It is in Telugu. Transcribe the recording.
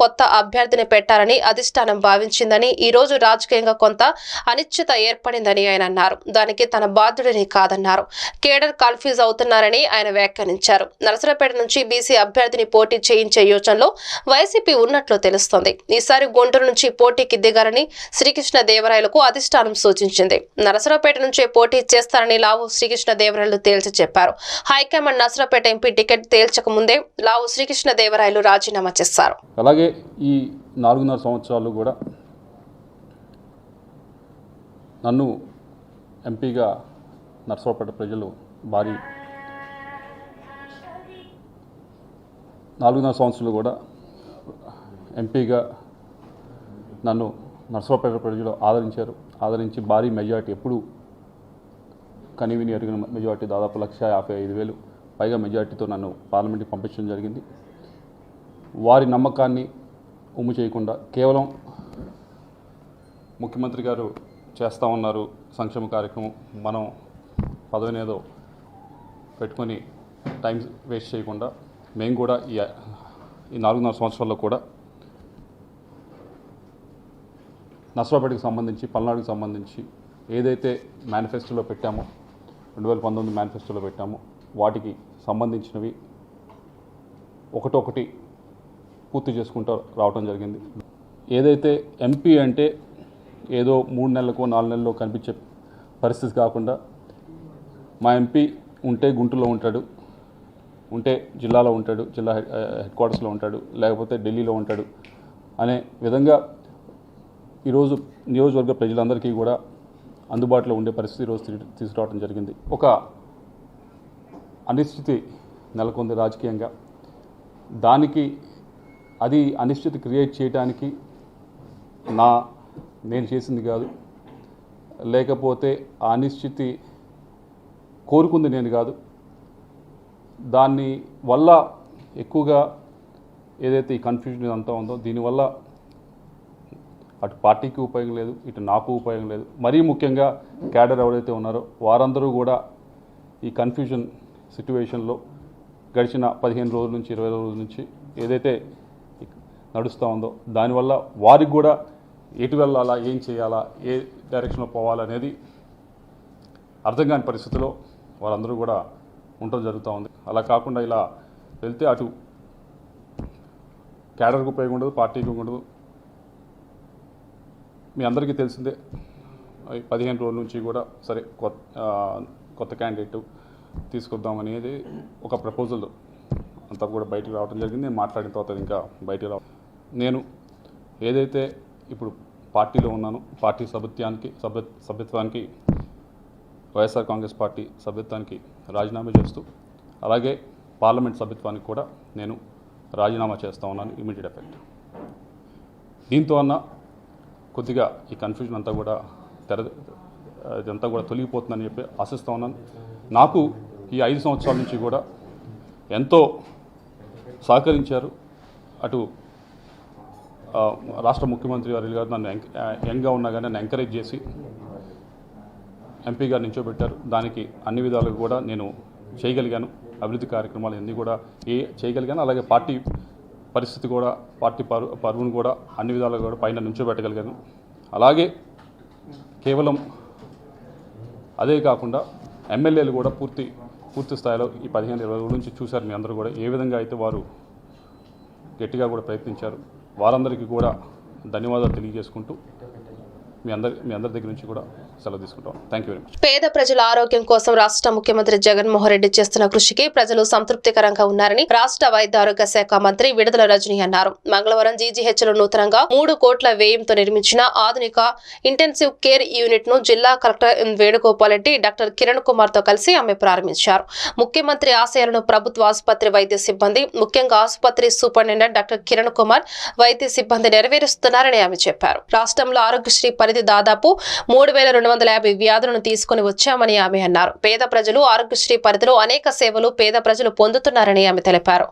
కొత్త అభ్యర్థిని పెట్టారని అధిష్టానం భావించిందని ఈ రోజు రాజకీయంగా కొంత అనిశ్చిత ఏర్పడిందని ఆయన అన్నారు. దానికి తన బాధ్యుడిని కాదన్నారు. కేడర్ కన్ఫ్యూజ్ అవుతున్నారని ఆయన వ్యాఖ్యానించారు. నరసరాపేట నుంచి బీసీ అభ్యర్థిని పోటీ చేయించే యోచనలో వైసీపీ ఉన్నట్లు తెలుస్తోంది. ఈసారి గుంటూరు నుంచి పోటీకి దిగారని శ్రీకృష్ణ దేవరాయలకు అధిష్టానం సూచించింది. నరసరావుపేట నుంచే పోటీ చేస్తారని లావు శ్రీకృష్ణ దేవరాయలు తేల్చి చెప్పారు. High command Narasaraopet MP ticket తేల్చక ముందే లావు శ్రీకృష్ణ దేవరాయలు రాజీనామా చేశారు. అలాగే ఈ నాలుగున్నర సంవత్సరాలు కూడా నన్ను ఎంపీగా నర్సరావుపేట ప్రజలు భారీ నాలుగున్నర సంవత్సరాలు కూడా ఎంపీగా నన్ను నర్సరావుపేట ప్రజలు ఆదరించారు. ఆదరించి భారీ మెజార్టీ ఎప్పుడు కనివిని ఎరిగిన మెజార్టీ దాదాపు లక్ష యాభై ఐదు వేలు పైగా మెజార్టీతో నన్ను పార్లమెంట్కి పంపించడం జరిగింది. వారి నమ్మకాన్ని ఉమ్ము చేయకుండా కేవలం ముఖ్యమంత్రి గారు చేస్తూ ఉన్నారు సంక్షేమ కార్యక్రమం మనం పదవినేదో పెట్టుకొని టైం వేస్ట్ చేయకుండా మేము కూడా ఈ ఈ నాలుగున్నర సంవత్సరాల్లో కూడా నర్సరావుపేటకి సంబంధించి పల్నాడుకి సంబంధించి ఏదైతే మేనిఫెస్టోలో పెట్టామో రెండు వేల పంతొమ్మిది మేనిఫెస్టోలో పెట్టామో వాటికి సంబంధించినవి ఒకటొకటి పూర్తి చేసుకుంటూ రావటం జరిగింది. ఏదైతే ఎంపీ అంటే ఏదో మూడు నెలలకు నాలుగు నెలల్లో కనిపించే పరిస్థితి కాకుండా మా ఎంపీ ఉంటే గుంటూరులో ఉంటాడు ఉంటే జిల్లాలో ఉంటాడు జిల్లా హెడ్ క్వార్టర్స్లో ఉంటాడు లేకపోతే ఢిల్లీలో ఉంటాడు అనే విధంగా ఈరోజు నియోజకవర్గ ప్రజలందరికీ కూడా అందుబాటులో ఉండే పరిస్థితి ఈరోజు తీసుకురావడం జరిగింది. ఒక అనిశ్చితి నెలకొంది రాజకీయంగా. దానికి అది అనిశ్చితి క్రియేట్ చేయడానికి నా నేను చేసింది కాదు. లేకపోతే ఆ అనిశ్చితి కోరుకుంది నేను కాదు. దాన్ని వల్ల ఎక్కువగా ఏదైతే ఈ కన్ఫ్యూజన్ అంతా ఉందో దీనివల్ల అటు పార్టీకి ఉపయోగం లేదు ఇటు నాకు ఉపయోగం లేదు. మరీ ముఖ్యంగా క్యాడర్ ఎవరైతే ఉన్నారో వారందరూ కూడా ఈ కన్ఫ్యూజన్ సిట్యువేషన్లో గడిచిన పదిహేను రోజుల నుంచి ఇరవై రోజుల నుంచి ఏదైతే నడుస్తూ ఉందో దానివల్ల వారికి కూడా ఎటు వెళ్ళాలా ఏం చేయాలా ఏ డైరెక్షన్లో పోవాలనేది అర్థం కాని పరిస్థితిలో వారందరూ కూడా ఉండటం జరుగుతూ ఉంది. అలా కాకుండా ఇలా వెళ్తే అటు క్యాడర్కి ఉపయోగం ఉండదు పార్టీకి ఉండదు. మీ అందరికీ తెలిసిందే పదిహేను రోజుల నుంచి కూడా సరే కొత్త కొత్త క్యాండిడేట్ తీసుకొద్దామనేది ఒక ప్రపోజల్ అంతా కూడా బయటకు రావడం జరిగింది నేను మాట్లాడిన తర్వాత ఇంకా బయటకు రావడం నేను ఏదైతే ఇప్పుడు పార్టీలో ఉన్నానో పార్టీ సభ్యత్వానికి సభ్య సభ్యత్వానికి వైఎస్ఆర్ కాంగ్రెస్ పార్టీ సభ్యత్వానికి రాజీనామా చేస్తూ అలాగే పార్లమెంట్ సభ్యత్వానికి కూడా నేను రాజీనామా చేస్తా ఉన్నాను ఇమీడియట్ ఎఫెక్ట్ దీంతో అన్న కొద్దిగా ఈ కన్ఫ్యూజన్ అంతా కూడా తెర ఇదంతా కూడా తొలగిపోతుందని చెప్పి ఆశిస్తూ ఉన్నాను. నాకు ఈ ఐదు సంవత్సరాల నుంచి కూడా ఎంతో సహకరించారు. అటు రాష్ట్ర ముఖ్యమంత్రి వారి గారు నన్ను యంగ్గా ఉన్నా కానీ నన్ను ఎంకరేజ్ చేసి ఎంపీగా నించోబెట్టారు దానికి అన్ని విధాలుగా కూడా నేను చేయగలిగాను. అభివృద్ధి కార్యక్రమాలు అన్నీ కూడా ఏ చేయగలిగాను. అలాగే పార్టీ పరిస్థితి కూడా పార్టీ పరు పరువును కూడా అన్ని విధాలుగా కూడా పైన నించోబెట్టగలిగాను అలాగే కేవలం అదే కాకుండా ఎమ్మెల్యేలు కూడా పూర్తి పూర్తి స్థాయిలో ఈ పదిహేను ఇరవై రోజుల నుంచి చూశారు మీ అందరూ కూడా. ఏ విధంగా అయితే వారు గట్టిగా కూడా ప్రయత్నించారు. వారందరికీ కూడా ధన్యవాదాలు తెలియజేసుకుంటూ మీ అందరి మీ అందరి దగ్గర నుంచి కూడా సెలవు తీసుకుంటాం. థ్యాంక్ యూ వెరీ మచ్ పేద ప్రజల ఆరోగ్యం కోసం రాష్ట్ర ముఖ్యమంత్రి జగన్మోహన్ రెడ్డి చేస్తున్న కృషికి ప్రజలు సంతృప్తికరంగా ఉన్నారని రాష్ట్ర వైద్య ఆరోగ్య శాఖ మంత్రి విడుదల రజని అన్నారు. మంగళవారం జీజీహెచ్లో నూతనంగా మూడు కోట్ల వ్యయంతో నిర్మించిన ఆధునిక ఇంటెన్సివ్ కేర్ యూనిట్ను జిల్లా collector M Venugopal Reddy doctor Kiran కుమార్తో కలిసి ఆమె ప్రారంభించారు. ముఖ్యమంత్రి ఆశయాలను ప్రభుత్వ ఆసుపత్రి వైద్య సిబ్బంది ముఖ్యంగా ఆసుపత్రి సూపరింటెండెంట్ డాక్టర్ కిరణ్ కుమార్ వైద్య సిబ్బంది నెరవేరుస్తున్నారని ఆమె చెప్పారు. రాష్ట్రంలో ఆరోగ్యశ్రీ పరిధి దాదాపు మూడు వేల రెండు వందల యాభై వ్యాధులను తీసుకుని వచ్చామని ఆమె అన్నారు. పేద ప్రజలు ఆరోగ్యశ్రీ పరిధిలో అనేక సేవలు పేద ప్రజలు పొందుతున్నారని ఆమె తెలిపారు.